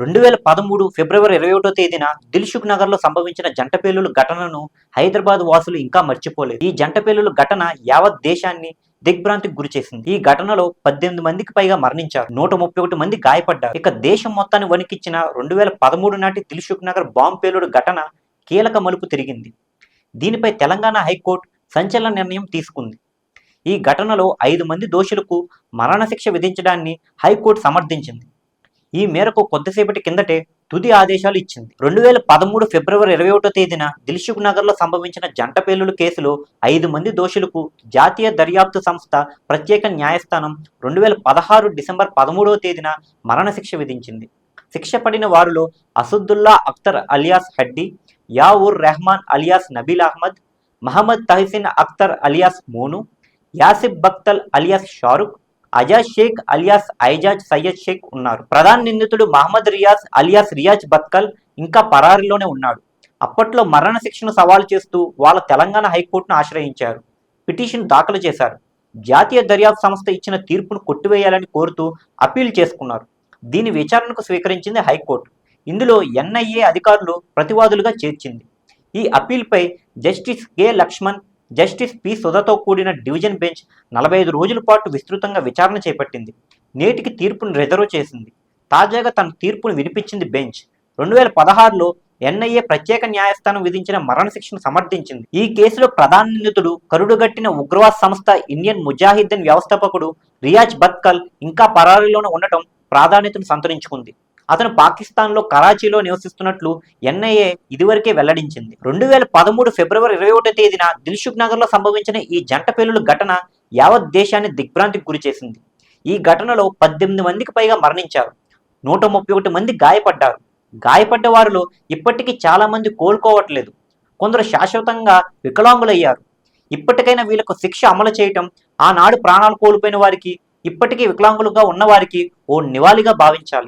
రెండు వేల పదమూడు ఫిబ్రవరి ఇరవై ఒకటో తేదీన దిల్సుఖ్ నగర్లో సంభవించిన జంట పేలుల ఘటనను హైదరాబాద్ వాసులు ఇంకా మర్చిపోలేదు. ఈ జంట పేలుల ఘటన యావత్ దేశాన్ని దిగ్భ్రాంతికి గురి చేసింది. ఈ ఘటనలో పద్దెనిమిది మందికి పైగా మరణించారు. నూట ముప్పై ఒకటి మంది గాయపడ్డారు. ఇక దేశం మొత్తాన్ని వణికిచ్చిన రెండు వేల పదమూడు నాటి దిల్సుఖ్ నగర్ బాంబు పేలుడు ఘటన కీలక మలుపు తిరిగింది. దీనిపై తెలంగాణ హైకోర్టు సంచలన నిర్ణయం తీసుకుంది. ఈ ఘటనలో ఐదు మంది దోషులకు మరణశిక్ష విధించడాన్ని హైకోర్టు సమర్థించింది. ఈ మేరకు కొద్దిసేపటి కిందటే తుది ఆదేశాలు ఇచ్చింది. రెండు వేల పదమూడు ఫిబ్రవరి ఇరవై ఒకటో తేదీన దిల్సుఖ్ నగర్లో సంభవించిన జంట పేలుల కేసులో ఐదు మంది దోషులకు జాతీయ దర్యాప్తు సంస్థ ప్రత్యేక న్యాయస్థానం రెండు వేల పదహారు డిసెంబర్ పదమూడవ తేదీన మరణశిక్ష విధించింది. శిక్ష పడిన వారిలో Asadullah Akhtar alias Haddi Yavur Rehman alias Nabeel Ahmed Mohammed Tahseen Akhtar alias Monu Yasin Bhatkal alias Shahrukh Ajaz Shaikh alias Aijaz Syed Shaikh ఉన్నారు. ప్రధాన నిందితుడు మహమ్మద్ రియాజ్ అలియాస్ రియాజ్ బత్కల్ ఇంకా పరారీలోనే ఉన్నాడు. అప్పట్లో మరణ శిక్షను సవాల్ చేస్తూ వాళ్ళ తెలంగాణ హైకోర్టును ఆశ్రయించారు. పిటిషన్ దాఖలు చేశారు. జాతీయ దర్యాప్తు సంస్థ ఇచ్చిన తీర్పును కొట్టివేయాలని కోరుతూ అప్పీల్ చేసుకున్నారు. దీని విచారణకు స్వీకరించింది హైకోర్టు. ఇందులో ఎన్ఐఏ అధికారులు ప్రతివాదులుగా చేర్చింది. ఈ అప్పీల్పై justice K Lakshman justice P సుధతో కూడిన డివిజన్ బెంచ్ నలభై ఐదు రోజుల పాటు విస్తృతంగా విచారణ చేపట్టింది. నేటికి తీర్పును రిజర్వ్ చేసింది. తాజాగా తన తీర్పును వినిపించింది బెంచ్. రెండు వేల పదహారులో ఎన్ఐఏ ప్రత్యేక న్యాయస్థానం విధించిన మరణశిక్షను సమర్థించింది. ఈ కేసులో ప్రధాన నిందితుడు కరుడుగట్టిన ఉగ్రవాద సంస్థ ఇండియన్ ముజాహిద్దీన్ వ్యవస్థాపకుడు రియాజ్ బత్కల్ ఇంకా పరారీలోనే ఉండటం ప్రాధాన్యతను సంతరించుకుంది. అతను పాకిస్తాన్లో కరాచీలో నివసిస్తున్నట్లు ఎన్ఐఏ ఇదివరకే వెల్లడించింది. రెండు వేల పదమూడు ఫిబ్రవరి ఇరవై ఒకటో తేదీన దిల్సుఖ్ నగర్లో సంభవించిన ఈ జంట పేలుడు ఘటన యావత్ దేశాన్ని దిగ్భ్రాంతికి గురి చేసింది. ఈ ఘటనలో పద్దెనిమిది మందికి పైగా మరణించారు. నూట ముప్పై ఒకటి మంది గాయపడ్డారు. గాయపడ్డ వారిలో ఇప్పటికీ చాలా మంది కోలుకోవట్లేదు. కొందరు శాశ్వతంగా వికలాంగులయ్యారు. ఇప్పటికైనా వీళ్ళకు శిక్ష అమలు చేయటం ఆనాడు ప్రాణాలు కోల్పోయిన వారికి ఇప్పటికీ వికలాంగులుగా ఉన్నవారికి ఓ నివాళిగా భావించాలి.